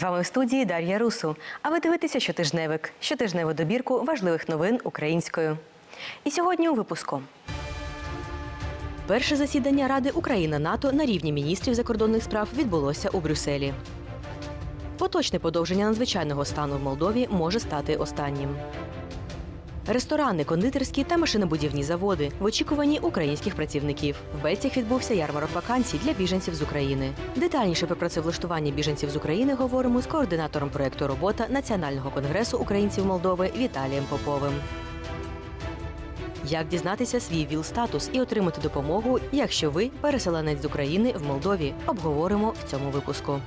З вами в студії Дар'я Русу. А ви дивитеся щотижневик, щотижневу добірку важливих новин українською. І сьогодні у випуску. Перше засідання Ради Україна НАТО на рівні міністрів закордонних справ відбулося у Брюсселі. Поточне подовження надзвичайного стану в Молдові може стати останнім. Ресторани, кондитерські та машинобудівні заводи в очікуванні українських працівників. В Бельцях відбувся ярмарок вакансій для біженців з України. Детальніше про працевлаштування біженців з України говоримо з координатором проєкту робота Національного конгресу українців Молдови Віталієм Поповим. Як дізнатися свій ВІЛ-статус і отримати допомогу, якщо ви переселенець з України в Молдові, обговоримо в цьому випуску.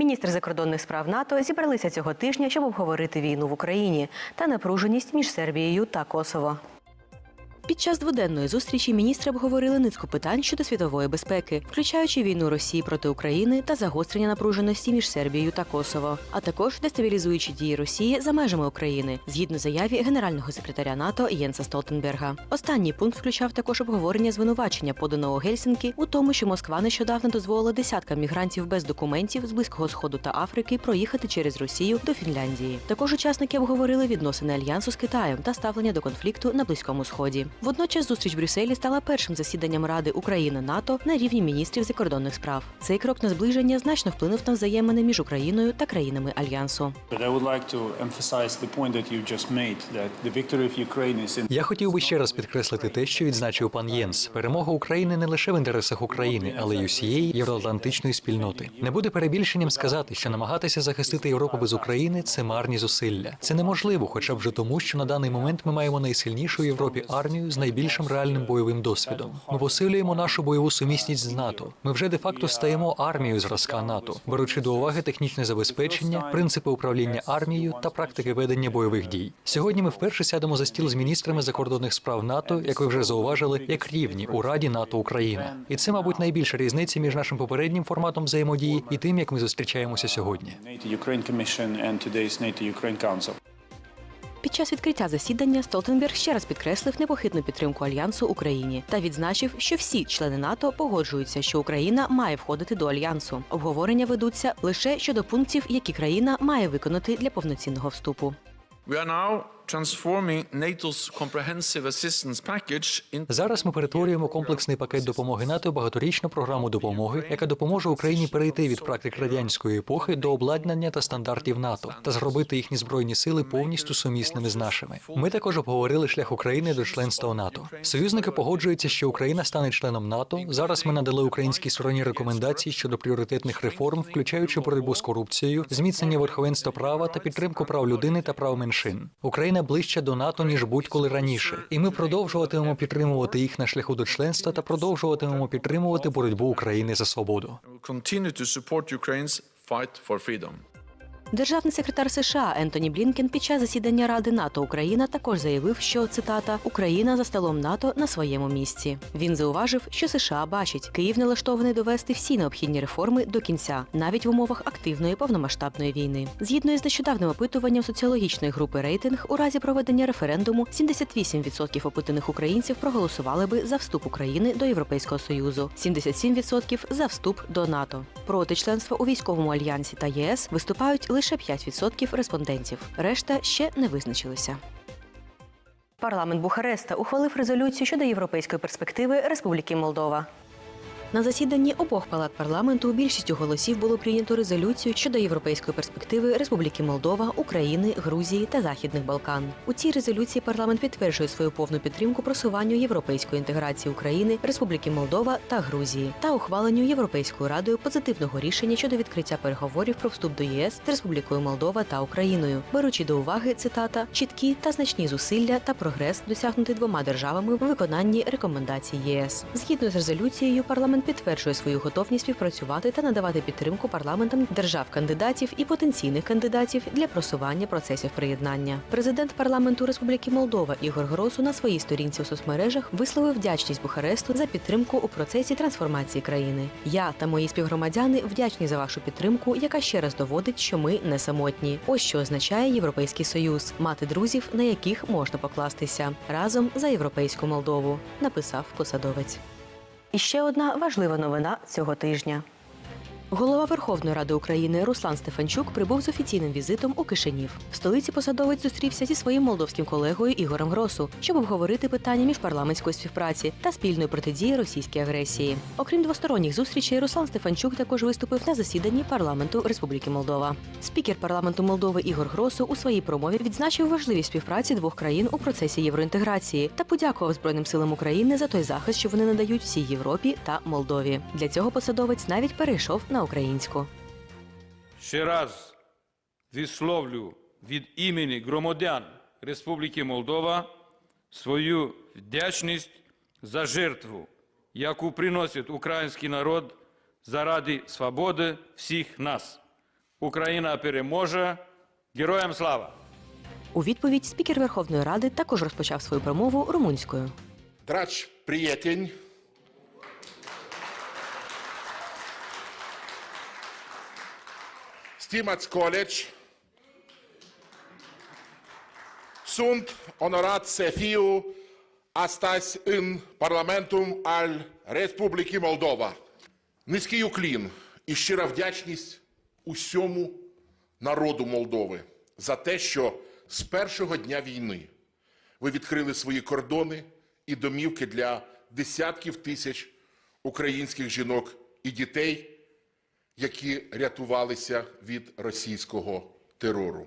Міністри закордонних справ НАТО зібралися цього тижня, щоб обговорити війну в Україні та напруженість між Сербією та Косово. Під час дводенної зустрічі міністри обговорили низку питань щодо світової безпеки, включаючи війну Росії проти України та загострення напруженості між Сербією та Косово, а також дестабілізуючі дії Росії за межами України, згідно заяві генерального секретаря НАТО Єнса Столтенберга. Останній пункт включав також обговорення звинувачення, поданого Гельсінкі, у тому, що Москва нещодавно дозволила десяткам мігрантів без документів з близького сходу та Африки проїхати через Росію до Фінляндії. Також учасники обговорили відносини альянсу з Китаєм та ставлення до конфлікту на близькому сході. Водночас зустріч в Брюсселі стала першим засіданням Ради України НАТО на рівні міністрів закордонних справ. Цей крок на зближення значно вплинув на взаємини між Україною та країнами альянсу. Я хотів би ще раз підкреслити те, що відзначив пан Єнс. Перемога України не лише в інтересах України, але й усієї євроатлантичної спільноти. Не буде перебільшенням сказати, що намагатися захистити Європу без України це марні зусилля. Це неможливо, хоча б вже тому, що на даний момент ми маємо найсильнішу в Європі армію з найбільшим реальним бойовим досвідом. Ми посилюємо нашу бойову сумісність з НАТО. Ми вже де-факто стаємо армією зразка НАТО, беручи до уваги технічне забезпечення, принципи управління армією та практики ведення бойових дій. Сьогодні ми вперше сядемо за стіл з міністрами закордонних справ НАТО, як ви вже зауважили, як рівні у Раді НАТО Україна. І це, мабуть, найбільша різниця між нашим попереднім форматом взаємодії і тим, як ми зустрічаємося сьогодні. Під час відкриття засідання Столтенберг ще раз підкреслив непохитну підтримку альянсу Україні та відзначив, що всі члени НАТО погоджуються, що Україна має входити до альянсу. Обговорення ведуться лише щодо пунктів, які країна має виконати для повноцінного вступу. We are now Зараз ми перетворюємо комплексний пакет допомоги НАТО в багаторічну програму допомоги, яка допоможе Україні перейти від практик радянської епохи до обладнання та стандартів НАТО та зробити їхні збройні сили повністю сумісними з нашими. Ми також обговорили шлях України до членства у НАТО. Союзники погоджуються, що Україна стане членом НАТО. Зараз ми надали українській стороні рекомендації щодо пріоритетних реформ, включаючи боротьбу з корупцією, зміцнення верховенства права та підтримку прав людини та прав меншин. Україна ближче до НАТО ніж будь-коли раніше, і ми продовжуватимемо підтримувати їх на шляху до членства та продовжуватимемо підтримувати боротьбу України за свободу. Державний секретар США Ентоні Блінкен під час засідання Ради НАТО Україна також заявив, що цитата Україна за столом НАТО на своєму місці. Він зауважив, що США бачить, Київ налаштований довести всі необхідні реформи до кінця, навіть в умовах активної повномасштабної війни. Згідно із нещодавним опитуванням соціологічної групи рейтинг, у разі проведення референдуму 78% опитаних українців проголосували би за вступ України до Європейського союзу, 77% за вступ до НАТО. Проти членства у військовому альянсі та ЄС виступають лише 5% респондентів. Решта ще не визначилися. Парламент Бухареста ухвалив резолюцію щодо європейської перспективи Республіки Молдова. На засіданні обох палат парламенту більшістю голосів було прийнято резолюцію щодо європейської перспективи Республіки Молдова, України, Грузії та Західних Балкан. У цій резолюції парламент підтверджує свою повну підтримку просуванню європейської інтеграції України, Республіки Молдова та Грузії та ухваленню Європейською радою позитивного рішення щодо відкриття переговорів про вступ до ЄС з Республікою Молдова та Україною, беручи до уваги цитата чіткі та значні зусилля та прогрес досягнутий двома державами в виконанні рекомендацій ЄС. Згідно з резолюцією, парламент підтверджує свою готовність співпрацювати та надавати підтримку парламентам держав-кандидатів і потенційних кандидатів для просування процесів приєднання. Президент парламенту Республіки Молдова Ігор Гросу на своїй сторінці у соцмережах висловив вдячність Бухаресту за підтримку у процесі трансформації країни. Я та мої співгромадяни вдячні за вашу підтримку, яка ще раз доводить, що ми не самотні. Ось що означає Європейський Союз мати друзів, на яких можна покластися разом за європейську Молдову, написав посадовець. І ще одна важлива новина цього тижня. Голова Верховної Ради України Руслан Стефанчук прибув з офіційним візитом у Кишинів. В столиці посадовець зустрівся зі своїм молдовським колегою Ігорем Гросу, щоб обговорити питання міжпарламентської співпраці та спільної протидії російській агресії. Окрім двосторонніх зустрічей, Руслан Стефанчук також виступив на засіданні парламенту Республіки Молдова. Спікер парламенту Молдови Ігор Гросу у своїй промові відзначив важливість співпраці двох країн у процесі євроінтеграції та подякував Збройним силам України за той захист, що вони надають всій Європі та Молдові. Для цього посадовець навіть перейшов на українську. Ще раз висловлю від імені громадян Республіки Молдова свою вдячність за жертву, яку приносить український народ заради свободи всіх нас. Україна переможе. Героям слава! У відповідь спікер Верховної Ради також розпочав свою промову румунською. Dragi prieteni, stimați colegi, sunt onorat să fiu astăzi în Parlamentul al Молдова. Низький уклін і щира вдячність усьому народу Молдови за те, що з першого дня війни ви відкрили свої кордони і домівки для десятків тисяч українських жінок і дітей, які рятувалися від російського терору.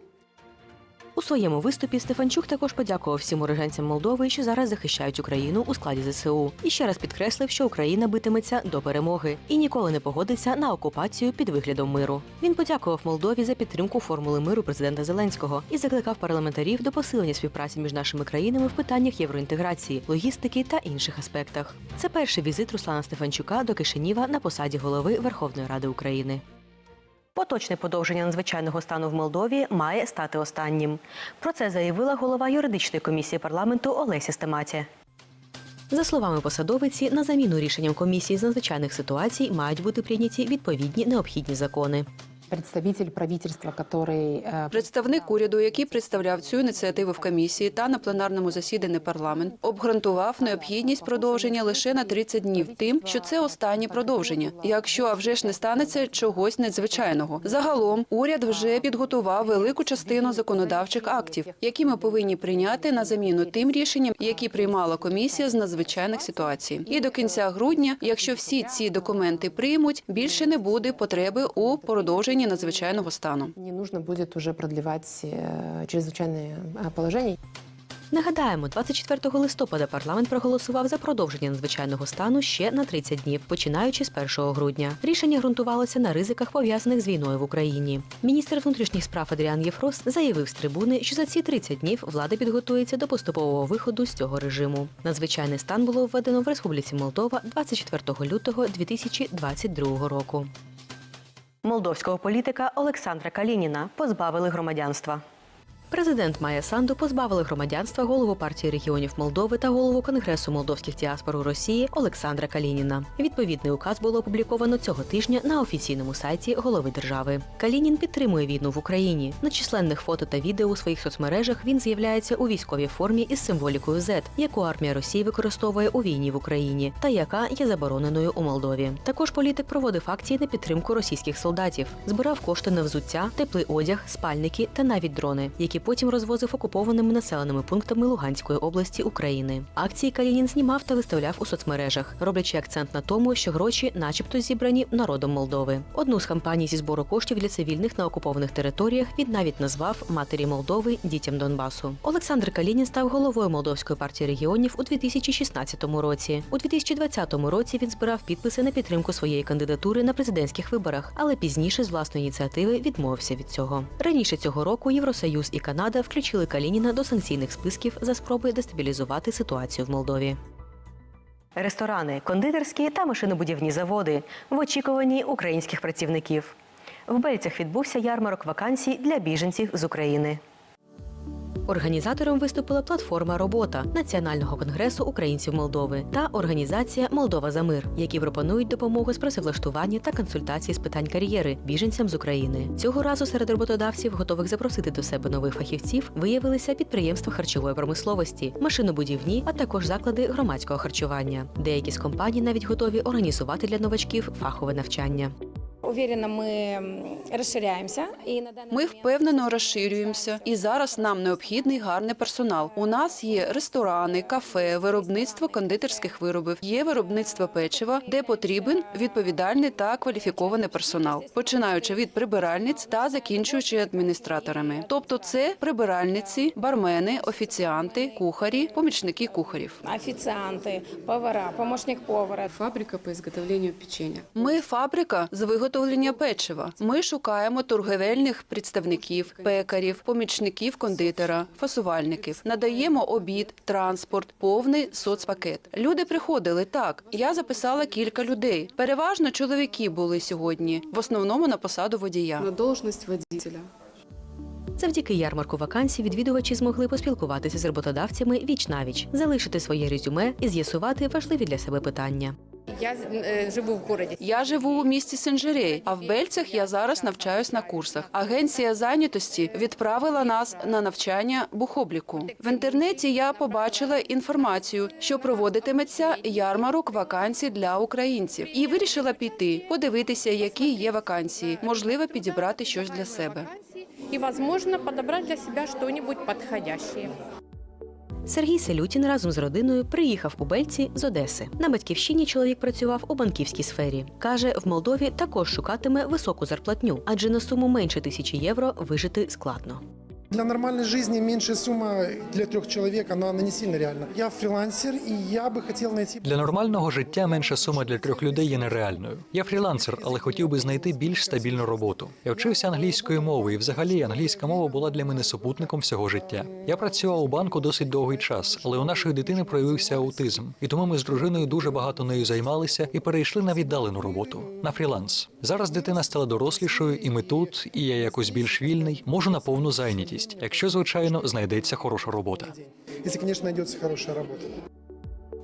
У своєму виступі Стефанчук також подякував всім уроженцям Молдови, що зараз захищають Україну у складі ЗСУ, і ще раз підкреслив, що Україна битиметься до перемоги і ніколи не погодиться на окупацію під виглядом миру. Він подякував Молдові за підтримку формули миру президента Зеленського і закликав парламентарів до посилення співпраці між нашими країнами в питаннях євроінтеграції, логістики та інших аспектах. Це перший візит Руслана Стефанчука до Кишиніва на посаді голови Верховної Ради України. Поточне подовження надзвичайного стану в Молдові має стати останнім. Про це заявила голова юридичної комісії парламенту Олеся Стематі. За словами посадовиці, на заміну рішенням комісії з надзвичайних ситуацій мають бути прийняті відповідні необхідні закони. Представитель правительства, который э, Представник уряду, який представляв цю ініціативу в комісії та на пленарному засіданні парламент, обґрунтував необхідність продовження лише на 30 днів, тим, що це останнє продовження. Якщо а вже ж не станеться чогось надзвичайного, загалом уряд вже підготував велику частину законодавчих актів, які ми повинні прийняти на заміну тим рішенням, які приймала комісія з надзвичайних ситуацій. І до кінця грудня, якщо всі ці документи приймуть, більше не буде потреби у продовженні надзвичайного стану. не нужно будет уже продлевать э, чрезвычайное э, положение. Нагадаємо, 24 листопада парламент проголосував за продовження надзвичайного стану ще на 30 днів, починаючи з 1 грудня. Рішення ґрунтувалося на ризиках, пов'язаних з війною в Україні. Міністр внутрішніх справ Адріан Єфрос заявив з трибуни, що за ці 30 днів влада підготується до поступового виходу з цього режиму. Надзвичайний стан було введено в Республіці Молдова 24 лютого 2022 року. Молдовського політика Олександра Калініна позбавили громадянства. Президент Майя Санду позбавили громадянства голову партії регіонів Молдови та голову Конгресу молдовських діаспор у Росії Олександра Калініна. Відповідний указ було опубліковано цього тижня на офіційному сайті голови держави. Калінін підтримує війну в Україні. На численних фото та відео у своїх соцмережах він з'являється у військовій формі із символікою Z, яку армія Росії використовує у війні в Україні, та яка є забороненою у Молдові. Також політик проводив акції на підтримку російських солдатів, збирав кошти на взуття, теплий одяг, спальники та навіть дрони, які потім розвозив окупованими населеними пунктами Луганської області України. Акції Калінін знімав та виставляв у соцмережах, роблячи акцент на тому, що гроші, начебто, зібрані народом Молдови. Одну з кампаній зі збору коштів для цивільних на окупованих територіях він навіть назвав матері Молдови дітям Донбасу. Олександр Калінін став головою Молдовської партії регіонів у 2016 році. У 2020 році він збирав підписи на підтримку своєї кандидатури на президентських виборах, але пізніше з власної ініціативи відмовився від цього. Раніше цього року Євросоюз і Канада включили Калініна до санкційних списків за спроби дестабілізувати ситуацію в Молдові. Ресторани, кондитерські та машинобудівні заводи в очікуванні українських працівників. В Бельцях відбувся ярмарок вакансій для біженців з України. Організатором виступила платформа Робота Національного конгресу українців Молдови та організація Молдова за мир, які пропонують допомогу з працевлаштування та консультації з питань кар'єри біженцям з України. Цього разу серед роботодавців, готових запросити до себе нових фахівців, виявилися підприємства харчової промисловості, машинобудівні, а також заклади громадського харчування. Деякі з компаній навіть готові організувати для новачків фахове навчання. Уверена, ми розширяємося і на Ми впевнено розширюємося, і зараз нам необхідний гарний персонал. У нас є ресторани, кафе, виробництво кондитерських виробів, є виробництво печива, де потрібен відповідальний та кваліфікований персонал, починаючи від прибиральниць та закінчуючи адміністраторами. Тобто, це прибиральниці, бармени, офіціанти, кухарі, помічники кухарів. офіціанти, повара, помощник повара. Фабрика по изготовлению печенья. Ми фабрика з виготовлення печива. Ми шукаємо торговельних представників, пекарів, помічників кондитера, фасувальників. Надаємо обід, транспорт, повний соцпакет. Люди приходили так. Я записала кілька людей. Переважно чоловіки були сьогодні, в основному на посаду водія. На должность водителя. Завдяки ярмарку вакансій відвідувачі змогли поспілкуватися з роботодавцями віч навіч, залишити своє резюме і з'ясувати важливі для себе питання. Я е, живу в городі. Я живу у місті Сенжерей, а в Бельцях я зараз навчаюсь на курсах. Агенція зайнятості відправила нас на навчання бухобліку. В інтернеті я побачила інформацію, що проводитиметься ярмарок вакансій для українців, і вирішила піти, подивитися, які є вакансії, можливо, підібрати щось для себе. І, можливо, підібрати для себе щось підходяще. Сергій Селютін разом з родиною приїхав у Бельці з Одеси. На батьківщині чоловік працював у банківській сфері. Каже, в Молдові також шукатиме високу зарплатню, адже на суму менше тисячі євро вижити складно. Для нормальной жизни меньшая сумма для трех человек, она, она не сильно реальна. Я фрилансер, и я бы хотел найти... Для нормального життя менша сума для трьох людей є нереальною. Я фрілансер, але хотів би знайти більш стабільну роботу. Я вчився англійської мови, і взагалі англійська мова була для мене супутником всього життя. Я працював у банку досить довгий час, але у нашої дитини проявився аутизм, і тому ми з дружиною дуже багато нею займалися і перейшли на віддалену роботу на фріланс. Зараз дитина стала дорослішою, і ми тут, і я якось більш вільний, можу на повну зайнятість, якщо звичайно знайдеться хороша робота. Якщо, конечно, знайдеться хороша работа.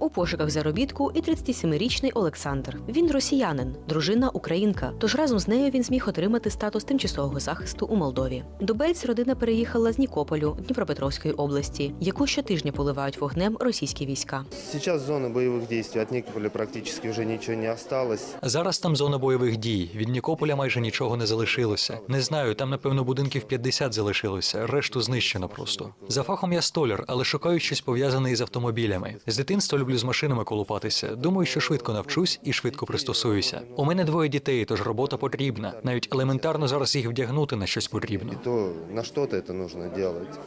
У пошуках заробітку і 37-річний Олександр. Він росіянин, дружина українка. Тож разом з нею він зміг отримати статус тимчасового захисту у Молдові. До Бельць родина переїхала з Нікополю Дніпропетровської області, яку щотижня поливають вогнем російські війська. Сейчас зона боевых действий. От Никополя практически уже ничего не осталось. Зараз там зона бойових дій. Від Нікополя майже нічого не залишилося. Не знаю, там напевно будинків 50 залишилося, решту знищено просто. За фахом я столяр, але шукаю щось пов'язане із автомобілями. З дитинства люблю з машинами колупатися. Думаю, що швидко навчусь і швидко пристосуюся. У мене двоє дітей, тож робота потрібна. Навіть елементарно зараз їх вдягнути на щось потрібно. То на что-то это нужно делать.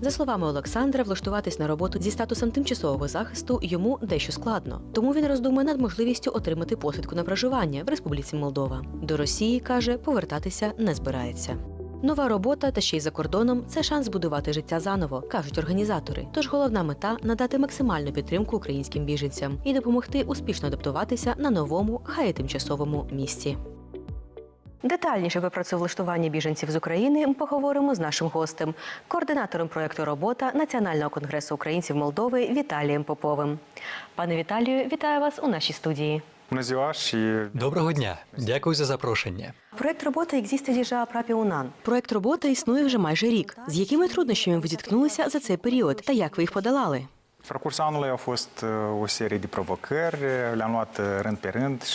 За словами Олександра, влаштуватись на роботу зі статусом тимчасового захисту йому дещо складно. Тому він роздумує над можливістю отримати посвідку на проживання в Республіці Молдова. До Росії каже, повертатися не збирається. Нова робота та ще й за кордоном це шанс будувати життя заново, кажуть організатори. Тож головна мета надати максимальну підтримку українським біженцям і допомогти успішно адаптуватися на новому, хай і тимчасовому місці. Детальніше про працевлаштування біженців з України ми поговоримо з нашим гостем, координатором проєкту Робота Національного конгресу українців Молдови Віталієм Поповим. Пане Віталію, вітаю вас у нашій студії. Доброго дня, дякую за запрошення. Проект роботи existe діжа прапіунан. Проект робота існує вже майже рік. З якими труднощами ви зіткнулися за цей період та як ви їх подолали? Parcursul anului au fost o serie de provocări, le-am luat rând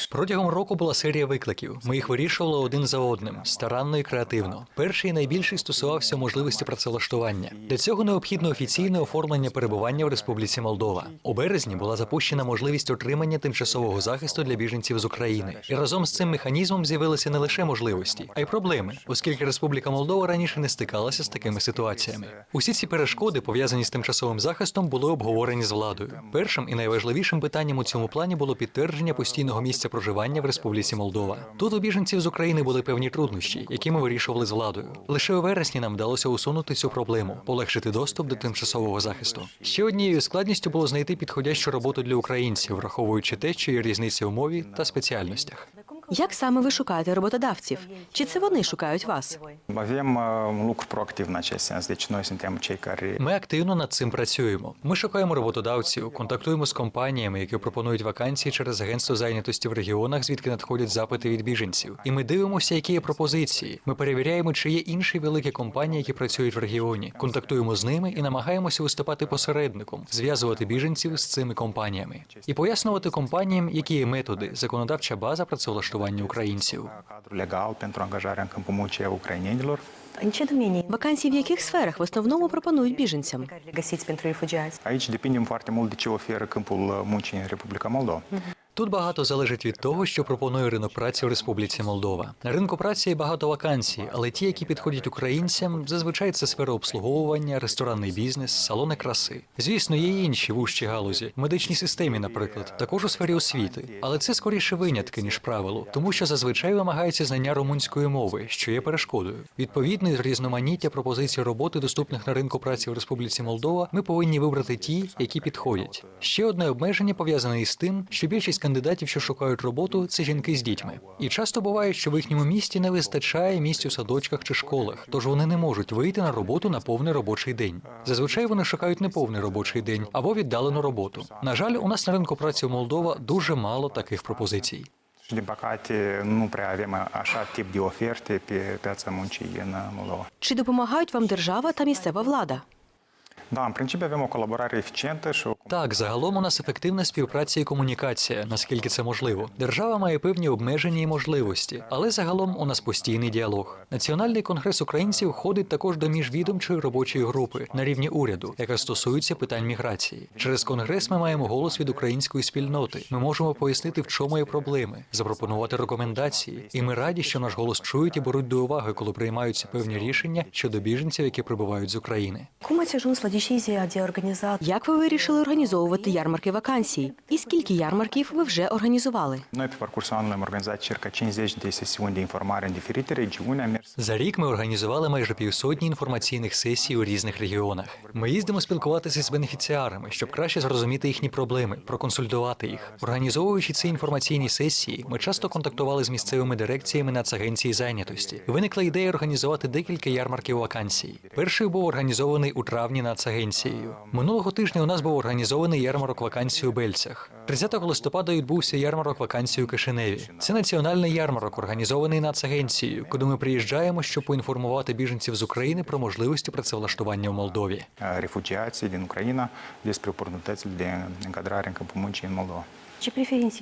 Протягом року була серія викликів. Ми їх вирішували один за одним, старанно і креативно. Перший найбільший стосувався можливості працевлаштування. Для цього необхідно офіційне оформлення перебування в Республіці Молдова. У березні була запущена можливість отримання тимчасового захисту для біженців з України. І разом з цим механізмом з'явилися не лише можливості, а й проблеми, оскільки Республіка Молдова раніше не стикалася з такими ситуаціями. Усі ці перешкоди, пов'язані з тимчасовим захистом, були обговорені з владою. Першим і найважливішим питанням у цьому плані було підтвердження постійного місця проживання в Республіці Молдова. Тут у біженців з України були певні труднощі, які ми вирішували з владою. Лише у вересні нам вдалося усунути цю проблему, полегшити доступ до тимчасового захисту. Ще однією складністю було знайти підходящу роботу для українців, враховуючи те, що є різниця у мові та спеціальностях. Як саме ви шукаєте роботодавців? Чи це вони шукають вас? Care Ми активно над цим працюємо. Ми шукаємо роботодавців, контактуємо з компаніями, які пропонують вакансії через агентство зайнятості в регіонах, звідки надходять запити від біженців. І ми дивимося, які є пропозиції. Ми перевіряємо, чи є інші великі компанії, які працюють в регіоні. Контактуємо з ними і намагаємося виступати посередником, зв'язувати біженців з цими компаніями і пояснювати компаніям, які є методи, законодавча база працевлаштування українців. a ucrainienilor. Вакансії в яких сферах в основному пропонують біженцям? Aici depindem foarte mult de ce oferă câmpul muncii în Republica Moldova. Тут багато залежить від того, що пропонує ринок праці в Республіці Молдова. На ринку праці є багато вакансій, але ті, які підходять українцям, зазвичай це сфера обслуговування, ресторанний бізнес, салони краси. Звісно, є й інші вужчі галузі, в медичній системі, наприклад, також у сфері освіти. Але це скоріше винятки ніж правило, тому що зазвичай вимагається знання румунської мови, що є перешкодою. Відповідно, різноманіття пропозицій роботи, доступних на ринку праці в Республіці Молдова, ми повинні вибрати ті, які підходять. Ще одне обмеження пов'язане із тим, що більшість кандидатів, що шукають роботу, це жінки з дітьми. І часто буває, що в їхньому місті не вистачає місць у садочках чи школах, тож вони не можуть вийти на роботу на повний робочий день. Зазвичай вони шукають не повний робочий день або віддалену роботу. На жаль, у нас на ринку праці у Молдова дуже мало таких пропозицій. Din păcate, nu prea avem așa tip de oferte pe piața muncii în Moldova. Чи допомагають вам держава та місцева влада? Так, загалом у нас ефективна співпраця і комунікація, наскільки це можливо. Держава має певні обмеження і можливості, але загалом у нас постійний діалог. Національний конгрес українців входить також до міжвідомчої робочої групи на рівні уряду, яка стосується питань міграції. Через конгрес ми маємо голос від української спільноти. Ми можемо пояснити, в чому є проблеми, запропонувати рекомендації. І ми раді, що наш голос чують і беруть до уваги, коли приймаються певні рішення щодо біженців, які прибувають з України. Як ви вирішили організовувати ярмарки вакансій? І скільки ярмарків ви вже організували? Noi, pe parcursul anului, am organizat circa 50 de sesiuni de informare în diferite regiuni. Am mers За рік ми організували майже півсотні інформаційних сесій у різних регіонах. Ми їздимо спілкуватися з бенефіціарами, щоб краще зрозуміти їхні проблеми, проконсультувати їх. Організовуючи ці інформаційні сесії, ми часто контактували з місцевими дирекціями Нацагенції зайнятості. Виникла ідея організувати декілька ярмарків вакансій. Перший був організований у травні Нацагенцією. Минулого тижня у нас був організований ярмарок вакансій у Бельцях. 30 листопада відбувся ярмарок вакансій у Кишиневі. Це національний ярмарок, організований Нацагенцією, куди ми приїжджаємо, щоб поінформувати біженців з України про можливості працевлаштування в Молдові. din Ucraina despre oportunitățile de încadrare în câmpul muncii în Moldova.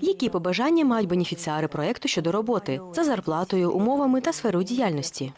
Які побажання мають бенефіціари проекту щодо роботи за зарплатою, умовами та сферою діяльності?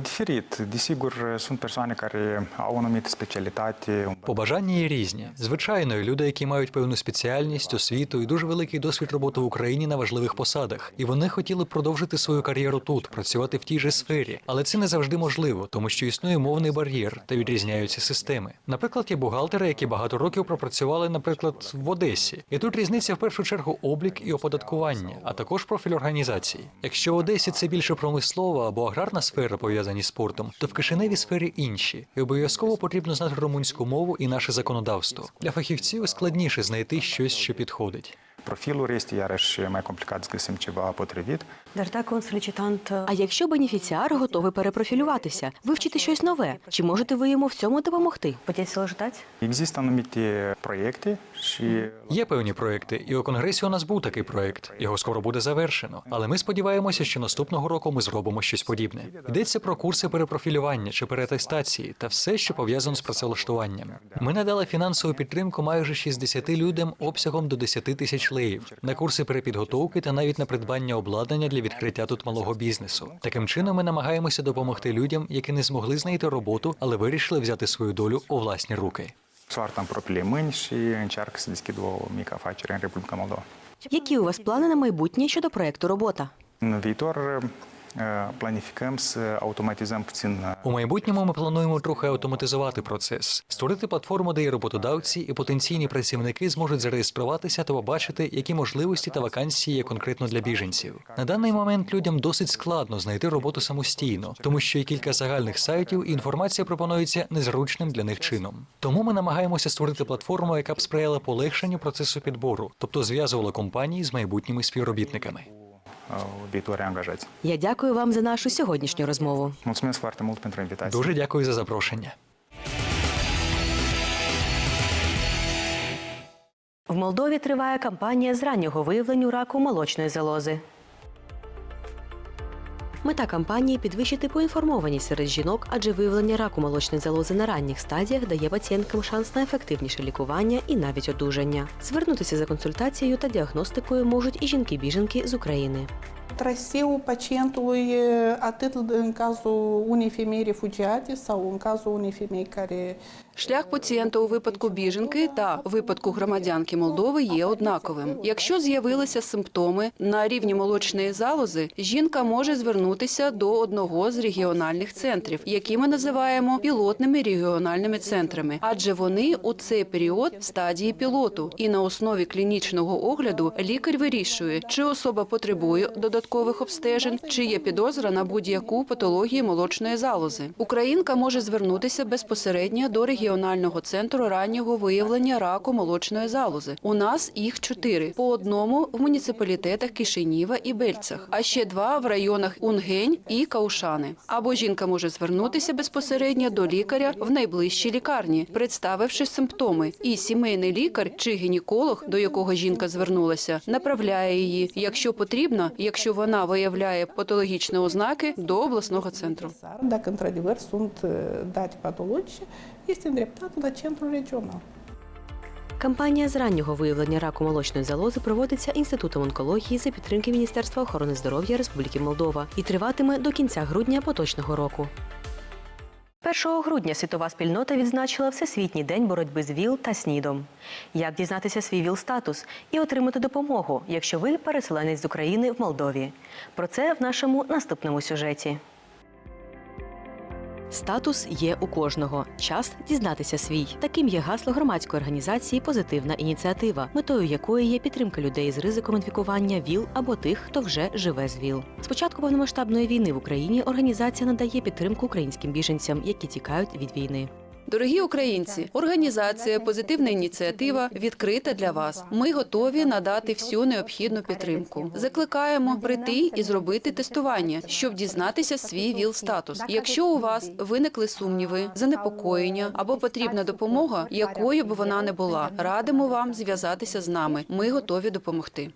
Diferit. Desigur, sunt persoane care au specialitate, Побажання є різні. Звичайно, люди, які мають певну спеціальність, освіту і дуже великий досвід роботи в Україні на важливих посадах. І вони хотіли продовжити свою кар'єру тут, працювати в тій же сфері. Але це не завжди можливо, тому що існує мовний бар'єр та відрізняються системи. Наприклад, є бухгалтери, які багато років пропрацювали, наприклад, в Одесі. І тут різниця в першу чергу облік і оподаткування, а також профіль організації. Якщо в Одесі це більше промислова або аграрна сфера пов'язані з спортом, то в кишеневій сфері інші. І обов'язково потрібно знати румунську мову і наше законодавство. Для фахівців складніше знайти щось, що підходить. profilul este iarăși mai complicat să găsim ceva. А якщо бенефіціар готовий перепрофілюватися, вивчити щось нове, чи можете ви йому в цьому допомогти? Є певні проекти, і у конгресі у нас був такий проект. Його скоро буде завершено. Але ми сподіваємося, що наступного року ми зробимо щось подібне. Йдеться про курси перепрофілювання чи переатестації та все, що пов'язано з працевлаштуванням. Ми надали фінансову підтримку майже 60 людям обсягом до 10 тисяч леїв на курси перепідготовки та навіть на придбання обладнання для відкриття тут малого бізнесу. Таким чином, ми намагаємося допомогти людям, які не змогли знайти роботу, але вирішили взяти свою долю у власні руки. Свартам mică afacere în Republica Moldova. Які у вас плани на майбутнє щодо проекту робота? Uh, planificăm să automatizăm puțin У майбутньому ми плануємо трохи автоматизувати процес, створити платформу, де і роботодавці і потенційні працівники зможуть зареєструватися та побачити, які можливості та вакансії є конкретно для біженців. На даний момент людям досить складно знайти роботу самостійно, тому що є кілька загальних сайтів, і інформація пропонується незручним для них чином. Тому ми намагаємося створити платформу, яка б сприяла полегшенню процесу підбору, тобто зв'язувала компанії з майбутніми співробітниками. Uh, viitorii. Я дякую вам за нашу сьогоднішню розмову. Mulțumesc сварте pentru invitație. Дуже дякую за запрошення. В Молдові триває кампанія з раннього виявлення раку молочної залози. Мета кампанії підвищити поінформованість серед жінок, адже виявлення раку молочної залози на ранніх стадіях дає пацієнткам шанс на ефективніше лікування і навіть одужання. Звернутися за консультацією та діагностикою можуть і жінки-біженки з України. Traseu pacientului atât în cazul unei femei refugiate sau în cazul unei femei care Шлях пацієнта у випадку біженки та випадку громадянки Молдови є однаковим. Якщо з'явилися симптоми на рівні молочної залози, жінка може звернутися до одного з регіональних центрів, які ми називаємо пілотними регіональними центрами, адже вони у цей період в стадії пілоту. І на основі клінічного огляду лікар вирішує, чи особа потребує додаткових обстежень, чи є підозра на будь-яку патологію молочної залози. Українка може звернутися безпосередньо до регіонального центру раннього виявлення раку молочної залози. У нас їх чотири по одному в муніципалітетах Кишиніва і Бельцях, а ще два в районах Унгень і Каушани. Або жінка може звернутися безпосередньо до лікаря в найближчій лікарні, представивши симптоми. І сімейний лікар чи гінеколог, до якого жінка звернулася, направляє її, якщо потрібно, якщо вона виявляє патологічні ознаки, до обласного центру. Да, într-adevăr sunt uh, і patologice, до центру регіону. Кампанія з раннього виявлення раку молочної залози проводиться Інститутом онкології за підтримки Міністерства охорони здоров'я Республіки Молдова і триватиме до кінця грудня поточного року. 1 грудня світова спільнота відзначила Всесвітній день боротьби з ВІЛ та СНІДом. Як дізнатися свій ВІЛ-статус і отримати допомогу, якщо ви переселенець з України в Молдові? Про це в нашому наступному сюжеті. Статус є у кожного. Час дізнатися свій. Таким є гасло громадської організації Позитивна ініціатива, метою якої є підтримка людей з ризиком інфікування ВІЛ або тих, хто вже живе з ВІЛ. З початку повномасштабної війни в Україні організація надає підтримку українським біженцям, які тікають від війни. Дорогі українці, організація Позитивна ініціатива відкрита для вас. Ми готові надати всю необхідну підтримку. Закликаємо прийти і зробити тестування, щоб дізнатися свій ВІЛ-статус. Якщо у вас виникли сумніви, занепокоєння або потрібна допомога, якою б вона не була, радимо вам зв'язатися з нами. Ми готові допомогти.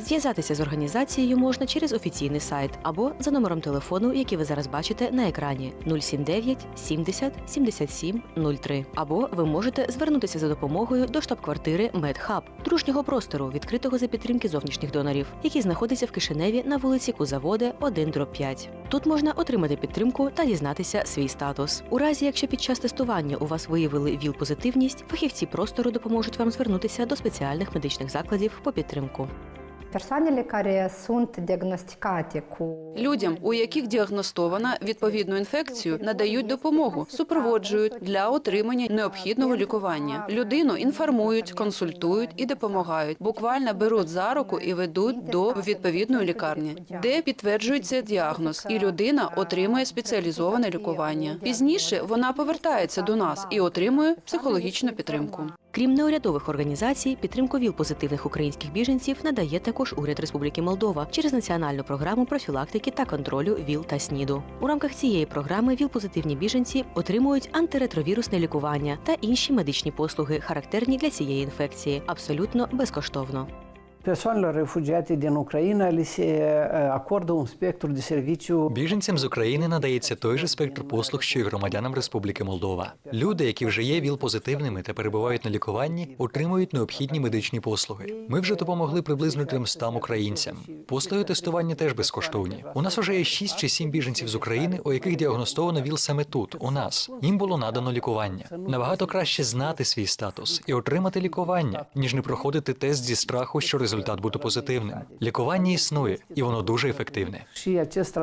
Зв'язатися з організацією можна через офіційний сайт або за номером телефону, який ви зараз бачите на екрані 079 70 77 03. Або ви можете звернутися за допомогою до штаб-квартири MedHub, дружнього простору, відкритого за підтримки зовнішніх донорів, який знаходиться в Кишиневі на вулиці Кузаводе 1 5. Тут можна отримати підтримку та дізнатися свій статус. У разі, якщо під час тестування у вас виявили ВІЛ-позитивність, фахівці простору допоможуть вам звернутися до спеціальних медичних закладів по підтримку. Persoanele care sunt diagnosticate Людям, у яких діагностована відповідну інфекцію, надають допомогу, супроводжують для отримання необхідного лікування. Людину інформують, консультують і допомагають. Буквально беруть за руку і ведуть до відповідної лікарні, де підтверджується діагноз, і людина отримує спеціалізоване лікування. Пізніше вона повертається до нас і отримує психологічну підтримку. Крім неурядових організацій, підтримку ВІЛ-позитивних українських біженців надає також уряд Республіки Молдова через національну програму профілактики та контролю ВІЛ та СНІДу. У рамках цієї програми ВІЛ-позитивні біженці отримують антиретровірусне лікування та інші медичні послуги, характерні для цієї інфекції, абсолютно безкоштовно. Persoanelor refugiate din Ucraina li se acordă un spectru Біженцям з України надається той же спектр послуг, що й громадянам Республіки Молдова. Люди, які вже є ВІЛ-позитивними та перебувають на лікуванні, отримують необхідні медичні послуги. Ми вже допомогли приблизно 300 українцям. Послуги тестування теж безкоштовні. У нас уже є 6 чи 7 біженців з України, у яких діагностовано ВІЛ саме тут, у нас. Їм було надано лікування. Набагато краще знати свій статус і отримати лікування, ніж не проходити тест зі страху, що результат буде позитивним. Лікування існує, і воно дуже ефективне. și acest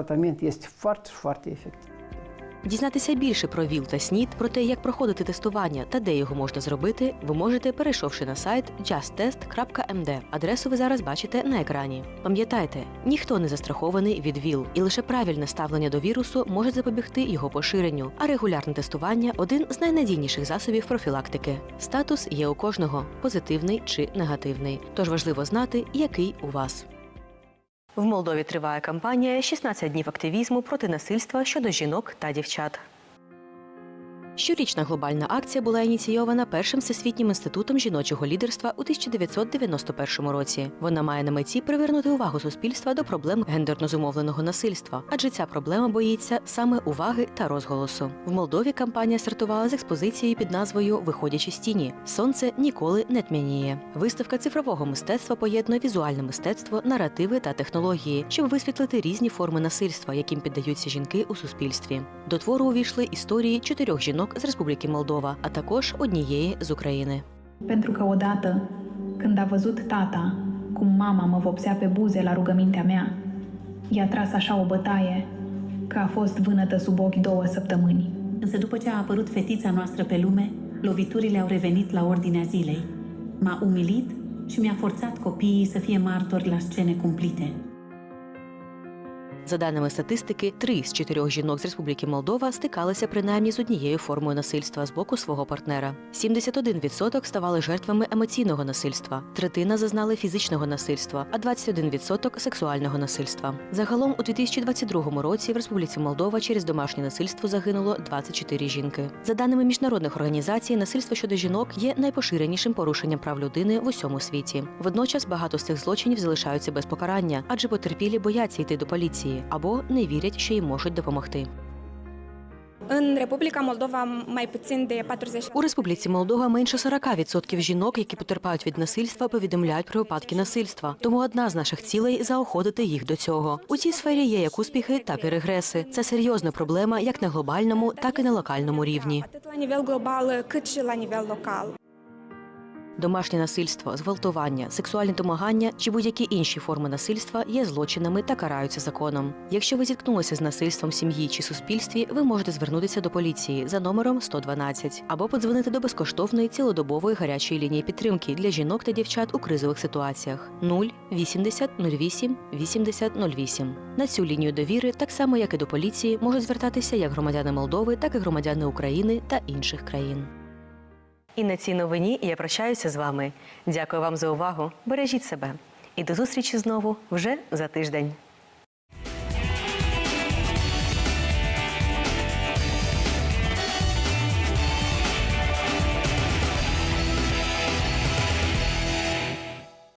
Дізнатися більше про ВІЛ та СНІД, про те, як проходити тестування та де його можна зробити, ви можете, перейшовши на сайт justtest.md. Адресу ви зараз бачите на екрані. Пам'ятайте, ніхто не застрахований від ВІЛ, і лише правильне ставлення до вірусу може запобігти його поширенню. А регулярне тестування один з найнадійніших засобів профілактики. Статус є у кожного позитивний чи негативний. Тож важливо знати, який у вас. В Молдові триває кампанія «16 днів активізму проти насильства щодо жінок та дівчат. Щорічна глобальна акція була ініційована першим всесвітнім інститутом жіночого лідерства у 1991 році. Вона має на меті привернути увагу суспільства до проблем гендерно зумовленого насильства, адже ця проблема боїться саме уваги та розголосу. В Молдові кампанія стартувала з експозицією під назвою Виходячи з тіні Сонце ніколи не тьмяніє. Виставка цифрового мистецтва поєднує візуальне мистецтво, наративи та технології, щоб висвітлити різні форми насильства, яким піддаються жінки у суспільстві. До твору увійшли історії чотирьох жінок з Республіки Молдова, а також однієї з України. Pentru că odată, când a văzut tata cum mama mă vopsea pe buze la rugămintea mea, i-a tras așa o bătaie că a fost vânătă sub ochi două săptămâni. Însă după ce a apărut fetița noastră pe lume, loviturile au revenit la ordinea zilei. M-a umilit și mi-a forțat copiii să fie martori la scene cumplite. За даними статистики, три з чотирьох жінок з Республіки Молдова стикалися принаймні з однією формою насильства з боку свого партнера. 71% ставали жертвами емоційного насильства, третина зазнали фізичного насильства, а 21% – сексуального насильства. Загалом у 2022 році в Республіці Молдова через домашнє насильство загинуло 24 жінки. За даними міжнародних організацій, насильство щодо жінок є найпоширенішим порушенням прав людини в усьому світі. Водночас багато з цих злочинів залишаються без покарання, адже потерпілі бояться йти до поліції або не вірять, що їм можуть допомогти. Puțin de 40 У Республіці Молдова менше 40% жінок, які потерпають від насильства, повідомляють про випадки насильства. Тому одна з наших цілей заохотити їх до цього. У цій сфері є як успіхи, так і регреси. Це серйозна проблема як на глобальному, так і на локальному рівні. Домашнє насильство, зґвалтування, сексуальне домагання чи будь-які інші форми насильства є злочинами та караються законом. Якщо ви зіткнулися з насильством в сім'ї чи суспільстві, ви можете звернутися до поліції за номером 112 або подзвонити до безкоштовної цілодобової гарячої лінії підтримки для жінок та дівчат у кризових ситуаціях 0 80 08 80 08. На цю лінію довіри, так само як і до поліції, можуть звертатися як громадяни Молдови, так і громадяни України та інших країн. І на цій новині я прощаюся з вами. Дякую вам за увагу. Бережіть себе і до зустрічі знову вже за тиждень.